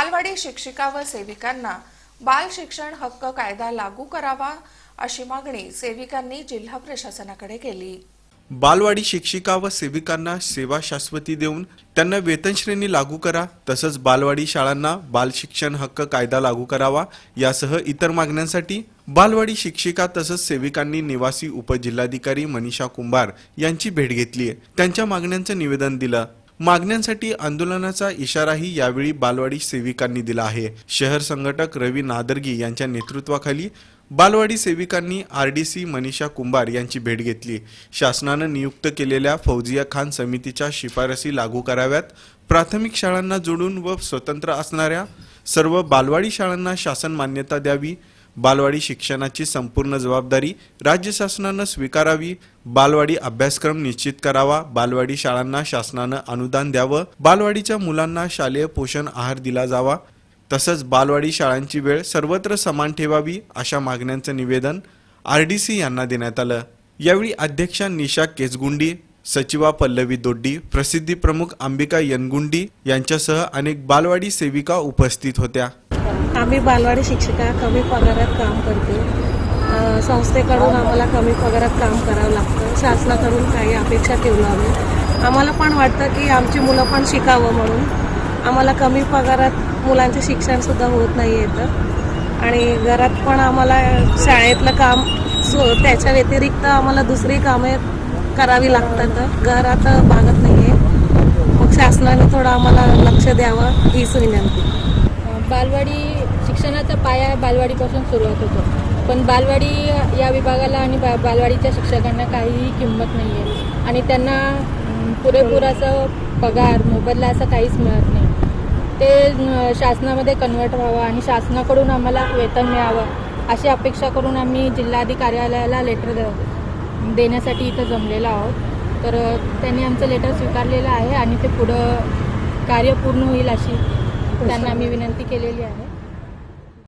बालवाडी शिक्षिका व सेविकांना बाल शिक्षण हक्क कायदा लागू करावा अशी मागणी सेविकांनी जिल्हा प्रशासनाकडे केली. बालवाडी शिक्षिका व सेविकांना सेवा शाश्वती देऊन त्यांना वेतन श्रेणी लागू करा तसंच बालवाडी शाळांना बाल शिक्षण हक्क कायदा लागू करावा यासह इतर मागण्यांसाठी बालवाडी शिक्षिका तसंच सेविकांनी निवासी उपजिल्हाधिकारी मनीषा कुंभार यांची भेट घेतली त्यांच्या मागण्यांचं निवेदन दिलं. मागण्यांसाठी आंदोलनाचा इशाराही यावेळी बालवाडी सेविकांनी दिला आहे. शहर संघटक रवी नादर्गी यांच्या नेतृत्वाखाली बालवाडी सेविकांनी R D C Manisha Kumbhar यांची भेट घेतली. शासनानं नियुक्त केलेल्या फौजिया खान समितीच्या शिफारसी लागू कराव्यात प्राथमिक शाळांना जोडून व स्वतंत्र असणाऱ्या सर्व बालवाडी शाळांना शासन मान्यता द्यावी बालवाडी शिक्षणाची संपूर्ण जबाबदारी राज्य शासनानं स्वीकारावी. बालवाडी अभ्यासक्रम निश्चित करावा. बालवाडी शाळांना शासनानं अनुदान द्यावं. बालवाडीच्या मुलांना शालेय पोषण आहार दिला जावा. तसंच बालवाडी शाळांची वेळ सर्वत्र समान ठेवावी अशा मागण्यांचं निवेदन आर डी सी यांना देण्यात आलं. यावेळी अध्यक्षा निशा केसगुंडी सचिवा पल्लवी दोड्डी प्रसिद्धी प्रमुख अंबिका यनगुंडी यांच्यासह अनेक बालवाडी सेविका उपस्थित होत्या. आम्ही बालवाडी शिक्षिका कमी पगारात काम करतो. संस्थेकडून आम्हाला कमी पगारात काम करावं लागतं. शासनाकडून काही अपेक्षा ठेवलं आम्ही आम्हाला पण वाटतं की आमची मुलं पण शिकावं म्हणून. आम्हाला कमी पगारात मुलांचे शिक्षणसुद्धा होत नाही येतं आणि घरात पण आम्हाला शाळेतलं काम सो त्याच्या व्यतिरिक्त आम्हाला दुसरी कामे करावी लागतात. घरात भागत नाही आहे मग शासनाने थोडं आम्हाला लक्ष द्यावं हीच विनंती. बालवाडी शिक्षणाचा पाया बालवाडीपासून सुरुवात होतो. पण बालवाडी या विभागाला आणि बा बालवाडीच्या शिक्षकांना काहीही किंमत नाही आहे आणि त्यांना पुरेपूर असं पगार मोबदला असं काहीच मिळत नाही. ते शासनामध्ये कन्वर्ट व्हावं आणि शासनाकडून आम्हाला वेतन मिळावं अशी अपेक्षा करून आम्ही जिल्हाधिकारी कार्यालयाला लेटर द- देण्यासाठी इथं जमलेलो आहोत. तर त्यांनी आमचं लेटर स्वीकारलेलं आहे आणि ते पुढं कार्य पूर्ण होईल अशी त्यांना आम्ही विनंती केलेली आहे.